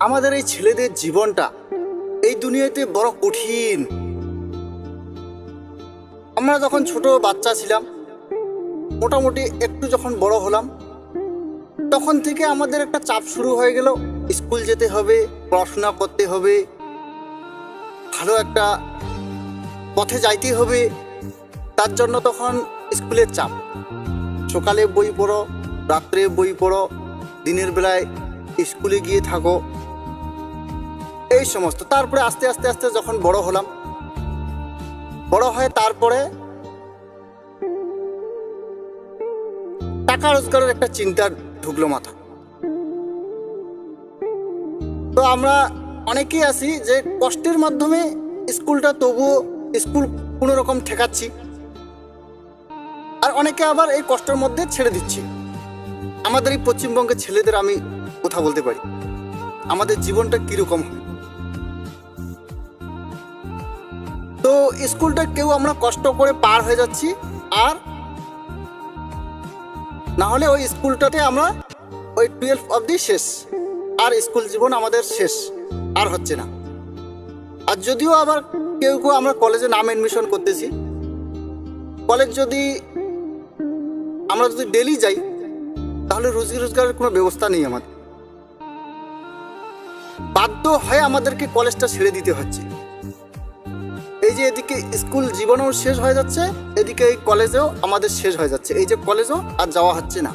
আমাদের এই ছেলেদের জীবনটা এই দুনিয়াতে বড় কঠিন। আমরা যখন ছোট বাচ্চা ছিলাম, মোটামুটি একটু যখন বড় হলাম, তখন থেকে আমাদের একটা চাপ শুরু হয়ে গেল, স্কুল যেতে হবে, পড়াশোনা করতে হবে, ভালো একটা পথে যাইতে হবে, তার জন্য তখন স্কুলের চাপ। সকালে বই পড়ো, রাত্রে বই পড়ো, দিনের বেলায় স্কুলে গিয়ে থাকো এই সমস্ত। তারপরে আস্তে আস্তে আস্তে যখন বড় হলাম, বড় হয়ে তারপরে টাকা রোজগারের একটা চিন্তা ঢুকলো মাথা। তো আমরা অনেকেই আছি যে কষ্টের মাধ্যমে স্কুলটা তবুও স্কুল কোনো রকম ঠেকাচ্ছি, আর অনেকে আবার এই কষ্টের মধ্যে ছেড়ে দিচ্ছি। আমাদের এই পশ্চিমবঙ্গের ছেলেদের আমি কথা বলতে পারি। আমাদের জীবনটা কীরকম হয় স্কুলটা কেউ আমরা কষ্ট করে পার হয়ে যাচ্ছি, আর না হলে ওই স্কুলটাতে আমরা ওই টুয়েলভ অবধি শেষ, আর স্কুল জীবন আমাদের শেষ, আর হচ্ছে না। আর যদিও আবার কেউ কেউ আমরা কলেজে নাম এডমিশন করতেছি, কলেজ যদি আমরা যদি ডেলি যাই, তাহলে রুজি রোজগারের কোনো ব্যবস্থা নেই আমাদের। বাধ্য হয়ে আমাদেরকে কলেজটা ছেড়ে দিতে হচ্ছে। যে এদিকে স্কুল জীবনও শেষ হয়ে যাচ্ছে, এদিকে এই কলেজেও আমাদের শেষ হয়ে যাচ্ছে। এই যে কলেজও আর যাওয়া হচ্ছে না।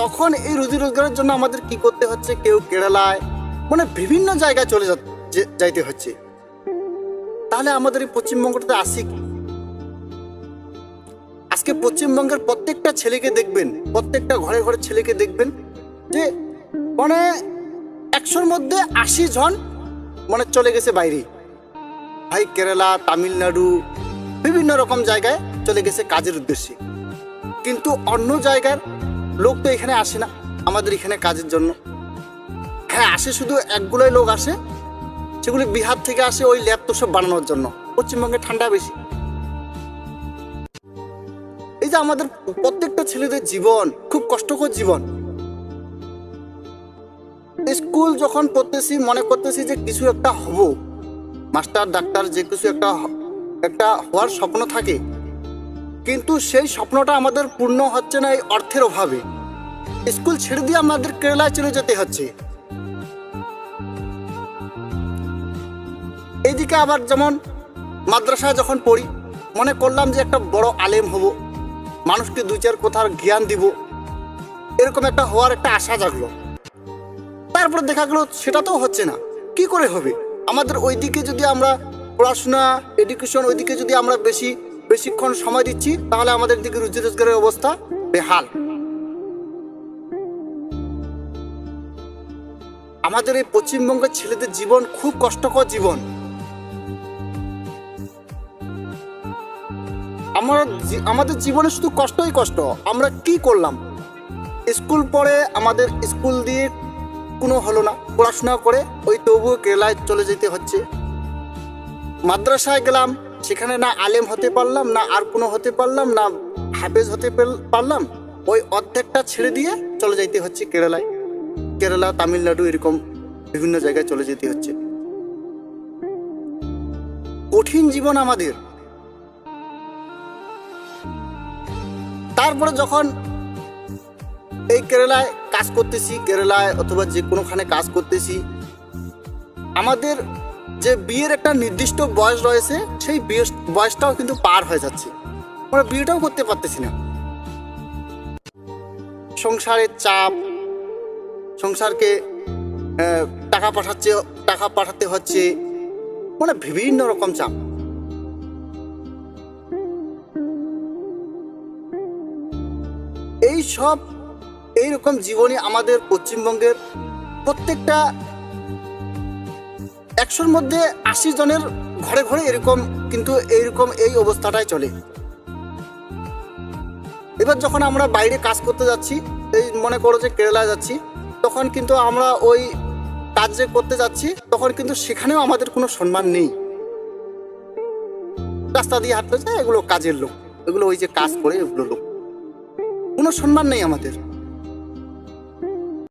তখন এই রুজি রোজগারের জন্য আমাদের কি করতে হচ্ছে? কেউ কেরালায় মানে বিভিন্ন জায়গায় চলে যাইতে হচ্ছে। তাহলে আমাদের এই পশ্চিমবঙ্গটাতে আসি কি? আজকে পশ্চিমবঙ্গের প্রত্যেকটা ছেলেকে দেখবেন, প্রত্যেকটা ঘরে ঘরে ছেলেকে দেখবেন যে মানে একশোর মধ্যে আশি জন মানে চলে গেছে বাইরে। ভাই, কেরালা, তামিলনাড়ু, বিভিন্ন রকম জায়গায় চলে গেছে কাজের উদ্দেশ্যে। কিন্তু অন্য জায়গার লোক তো এখানে আসে না আমাদের এখানে কাজের জন্য। হ্যাঁ আসে শুধু একগুলোই লোক আসে, সেগুলি বিহার থেকে আসে ওই ল্যাব তো সব বানানোর জন্য। পশ্চিমবঙ্গে ঠান্ডা বেশি। এই যে আমাদের প্রত্যেকটা ছেলেদের জীবন, খুব কষ্টকর জীবন। স্কুল যখন পড়তেছি, মনে করতেছি যে কিছু একটা হব। মাস্টার, ডাক্তার, যে কিছু একটা একটা হওয়ার স্বপ্ন থাকে। কিন্তু সেই স্বপ্নটা আমাদের পূর্ণ হচ্ছে না এই অর্থের অভাবে। স্কুল ছেড়ে দিয়ে আমাদের কেরালায় চলে যেতে হচ্ছে। এইদিকে আবার যেমন মাদ্রাসায় যখন পড়ি, মনে করলাম যে একটা বড় আলেম হব, মানুষকে দুই চার কথার জ্ঞান দিব, এরকম একটা হওয়ার একটা আশা জাগলো। তারপরে দেখা গেলো সেটা তো হচ্ছে না। কি করে হবে? আমাদের ওইদিকে যদি আমরা পড়াশোনা এডুকেশন ওইদিকে যদি আমরা বেশি, বেশিক্ষণ সময় দিচ্ছি, তাহলে আমাদের দিকে রুজি রোজগারের অবস্থা বেহাল। আমাদের এই পশ্চিমবঙ্গের ছেলেদের জীবন খুব কষ্টকর জীবন। আমরা আমাদের জীবনে শুধু কষ্টই কষ্ট, আমরা কি করলাম? স্কুল পড়ে আমাদের স্কুল দিয়ে কোনো হলো না। পড়াশোনা করে ওই তবুও কেরালায় চলে যেতে হচ্ছে। মাদ্রাসায় গেলাম, সেখানে না আলেম হতে পারলাম, না আর কোনো হতে পারলাম, না হাফেজ হতে পারলাম, ওই অর্ধেকটা ছেড়ে দিয়ে চলে যাইতে হচ্ছে কেরালায়। কেরালা, তামিলনাড়ু এরকম বিভিন্ন জায়গায় চলে যেতে হচ্ছে। কঠিন জীবন আমাদের। তারপরে যখন এই কেরালায় কাজ করতেছি, কেরালায় অথবা যে কোনোখানে কাজ করতেছি। আমাদের যে বিয়ের একটা নির্দিষ্ট বয়স রয়েছে, সেই বিয়ে বয়সটাও কিন্তু পার হয়ে যাচ্ছে। আমরা বিয়েটাও করতে পারতেছি না। সংসারের চাপ, সংসারকে টাকা পাঠাচ্ছে, টাকা পাঠাতে হচ্ছে মানে বিভিন্ন রকম চাপ। এই সব এইরকম জীবনে আমাদের পশ্চিমবঙ্গের প্রত্যেকটা একশোর মধ্যে আশি জনের ঘরে ঘরে এরকম, কিন্তু এইরকম এই অবস্থাটাই চলে। এবার যখন আমরা বাইরে কাজ করতে যাচ্ছি, এই মনে করো যে কেরালায় যাচ্ছি, তখন কিন্তু আমরা ওই কাজ যে করতে যাচ্ছি, তখন কিন্তু সেখানেও আমাদের কোনো সম্মান নেই। রাস্তা দিয়ে হাঁটতে যায়, এগুলো কাজের লোক। এগুলো ওই যে কাজ করে, এগুলো লোক। কোনো সম্মান নেই আমাদের।